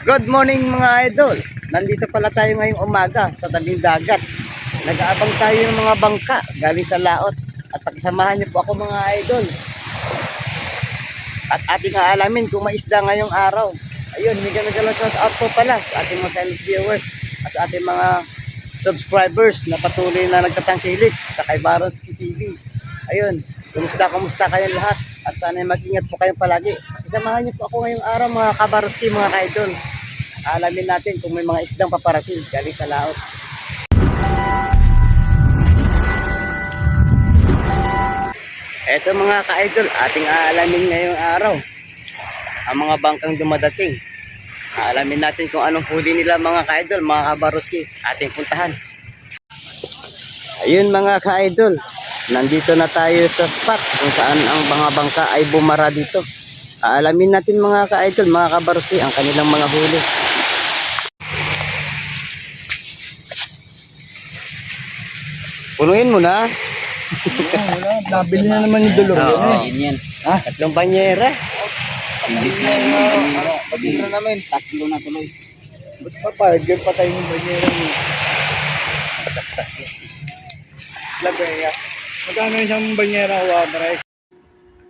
Good morning mga idol. Nandito pala tayo ngayong umaga sa tabing dagat. Nag-aabang tayo ng mga bangka galing sa laot. At pakisamahan niyo po ako mga idol. At ating aalamin kung may isda ngayong araw. Ayun, may ganagalang shout out po pala sa ating mga silent viewers at sa ating mga subscribers na patuloy na nagtatangkilik sa kay Baronski TV. Ayun, kumusta, kumusta kayo lahat? At sana mag-ingat po kayo palagi. Isamahan niyo po ako ngayong araw mga kabaroski, mga kaidol. Alamin natin kung may mga isdang paparating galing sa laot. Eto mga ka-idol, ating aalamin ngayong araw. Ang mga bangkang dumadating. Aalamin natin kung anong huli nila mga ka-idol, mga kabaroski. Ating puntahan. Ayun mga ka-idol, nandito na tayo sa spot kung saan ang mga bangka ay bumara dito. Aalamin natin mga ka-idol, mga kabaroski, ang kanilang mga huli. Punuin mo na. Wala, nabili na naman yung dulog. Oo. Yun yan. Ha? Tatlong banyera. Pabira namin. Tatlo na tuloy. Ba't pa pa? Diyan pa tayo ng banyera mo. Labaya. Magkano isang banyera average?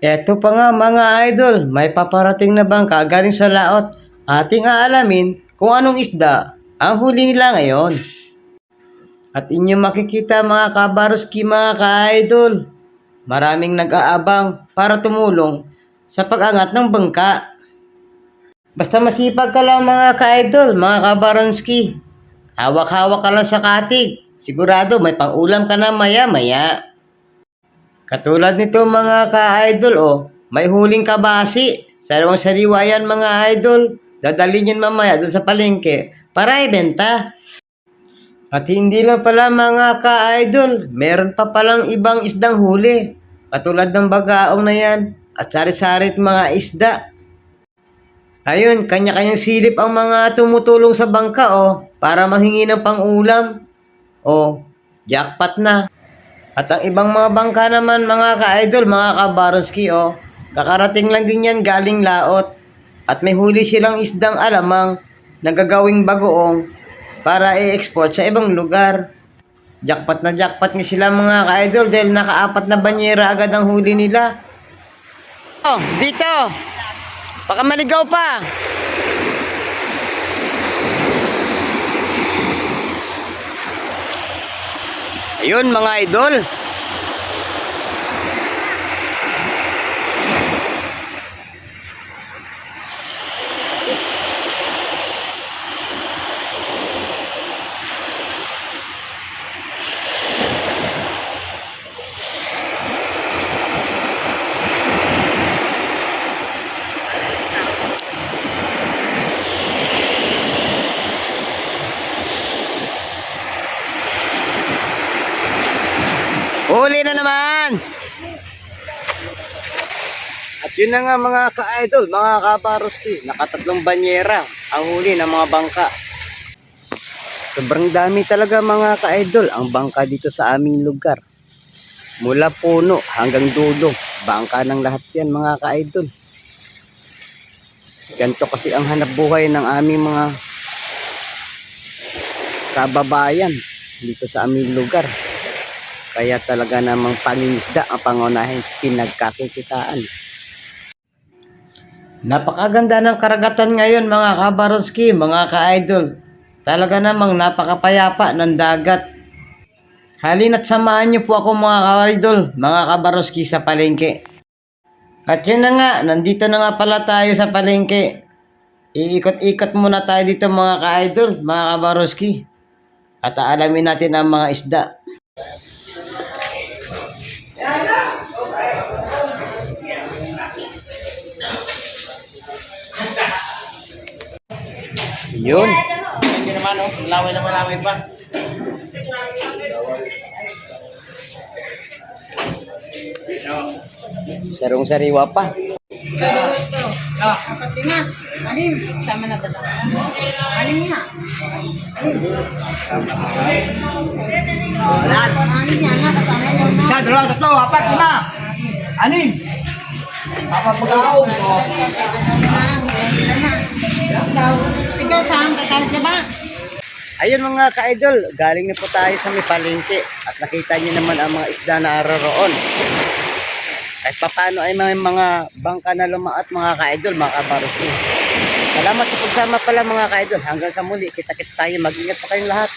Eto pa nga mga idol, may paparating na bangka galing sa laot. Ating aalamin kung anong isda ang huli nila ngayon. At inyo makikita mga kabaroski mga ka-idol. Maraming nag-aabang para tumulong sa pag-angat ng bangka. Basta masipag ka lang mga ka-idol, mga kabaronski. Hawak-hawak ka lang sa katig. Sigurado may pang-ulam ka na maya-maya. Katulad nito mga ka-idol oh, may huling kabasi. Sarawang sariwa yan mga idol. Dadalhin yan mamaya doon sa palengke para ibenta. At hindi lang pala mga ka-idol, meron pa palang ibang isdang huli. Katulad ng bagaong na yan at sarit-sarit mga isda. Ayun, kanya-kanyang silip ang mga tumutulong sa bangka oh, para mahingi ng pang-ulam. Oh, jackpot na. At ang ibang mga bangka naman mga ka-idol, mga ka-baronski oh, kakarating lang din yan galing laot. At may huli silang isdang alamang nagagawing bagoong para i-export sa ibang lugar. Jackpot na jackpot nga sila mga ka-idol dahil nakaapat na banyera agad ang huli nila. Oh, dito! Baka maligaw pa! Ayun mga idol. Huli na naman! At yun na nga mga ka-idol, mga kabaroski, nakatatlong banyera ang huli ng mga bangka. Sobrang dami talaga mga ka-idol ang bangka dito sa aming lugar. Mula puno hanggang dulo, bangka ng lahat yan mga ka-idol. Ganito kasi ang hanap buhay ng aming mga kababayan dito sa aming lugar. Kaya talaga namang pangingisda ang pangunahing pinagkakikitaan. Napakaganda ng karagatan ngayon mga kabaronski, mga ka-idol. Talaga namang napakapayapa ng dagat. Halina't samahan niyo po ako mga ka-idol, mga kabaronski sa palengke. At yun na nga, nandito na nga pala tayo sa palengke. Iikot-ikot muna tayo dito mga ka-idol, mga kabaroski. At aalamin natin ang mga isda. Yun. Hindi naman oh. Laway na malaway pa. Sarong sariwa pa. Pati na. Anim. Sama na ba? Anim nga. Anim. Wala. Anim yan na. Kasama yung mga. Isa, dalawa, tatlo, apat, lima. Anim. Papapagaw. Ano Ayun mga ka-idol, galing na po tayo sa may at nakita niyo naman ang mga isda na araroon. Kahit papano ay may mga bangka na lumaat mga ka-idol, mga kabaros Salamat sa pagsama pala mga ka-idol. Hanggang sa muli, kita-kits tayo. Mag-ingat pa kayong lahat.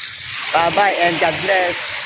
Bye-bye and God bless.